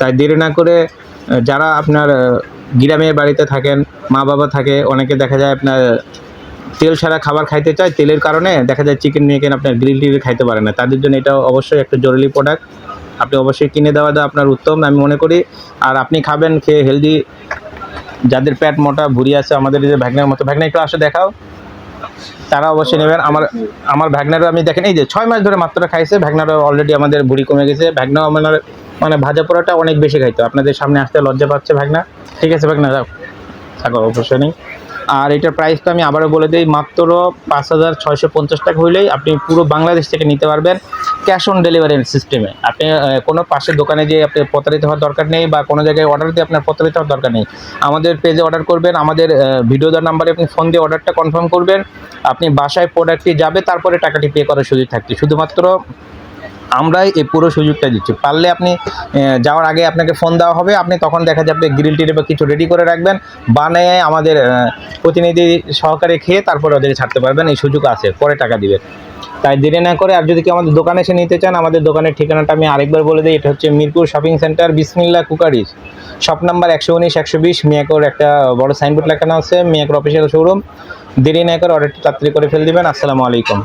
তাই দেরি না করে যারা আপনার আহ, গ্রামের বাড়িতে থাকেন মা বাবা থাকে অনেকে দেখা যায় আপনার তেল ছাড়া খাবার খাইতে চায় তেলের কারণে দেখা যায় চিকেন নিয়ে কেন আপনার গ্রিল টিল খাইতে পারে না। তাদের জন্য এটা অবশ্যই একটা জরুরি প্রোডাক্ট আপনি অবশ্যই কিনে দেওয়াটা আপনার উত্তম আমি মনে করি। আর আপনি খাবেন খেয়ে হেলদি যাদের প্যাট মোটা ভুড়ি আছে আমাদের যে ভ্যাগনার মতো ভ্যাগনা একটু আসে দেখাও। তারা অবশ্যই নেবেন। আমার আমার ভ্যাগনারও আমি দেখেন এই যে ছয় মাস ধরে মাত্র খাইছে ভ্যাগনারও অলরেডি আমাদের ভুড়ি কমে গেছে। ভ্যাগনাও আমার মানে ভাজা পোড়াটা অনেক বেশি খাইতো আপনাদের সামনে আসতে লজ্জা পাচ্ছে ভ্যাগনা ঠিক আছে ভ্যাগনা যাও। থাকো অবশ্যই নেই। আর এটার প্রাইস তো আমি আবারও বলে দিই, মাত্র পাঁচ হাজার ছয়শো পঞ্চাশ টাকা হইলেই আপনি পুরো বাংলাদেশ থেকে নিতে পারবেন ক্যাশ অন ডেলিভারি সিস্টেমে আপনি কোনো পাশের দোকানে যে আপনি প্রতারিত হওয়ার দরকার নেই বা কোনো জায়গায় অর্ডার দিয়ে আপনার প্রতারিত হওয়ার দরকার নেই। আমাদের পেজে অর্ডার করবেন, আমাদের ভিডিও দেওয়ার নাম্বারে আপনি ফোন দিয়ে অর্ডারটা কনফার্ম করবেন। আপনি বাসায় প্রোডাক্টটি যাবে, তারপরে টাকাটি পে করার সুযোগ থাকছে শুধুমাত্র আমরাই এই পুরো সুযোগটা দিচ্ছি। পারলে আপনি যাওয়ার আগে আপনাকে ফোন দেওয়া হবে, আপনি তখন দেখা যাবে গ্রিল টিল বা কিছু রেডি করে রাখবেন, বানিয়ে আমাদের প্রতিনিধি সহকারে খেয়ে তারপরে ওদেরকে ছাড়তে পারবেন, এই সুযোগ আছে, পরে টাকা দিবেন। তাই দেরি না করে, আর যদি কেউ আমাদের দোকানে এসে নিতে চান, আমাদের দোকানের ঠিকানাটা আমি আরেকবার বলে দিই, এটা হচ্ছে Mirpur shopping centre Bismillah cookeries. Shop number একশো উনিশ, একশো বিশ, মিয়াকোর একটা বড় সাইনবোর্ড লেখানো আছে, মিয়াকোর অফিসিয়াল শোরুম দেরি না করে অর্ডারটি তাড়াতাড়ি করে ফেল দিবেন, আসসালামু আলাইকুম।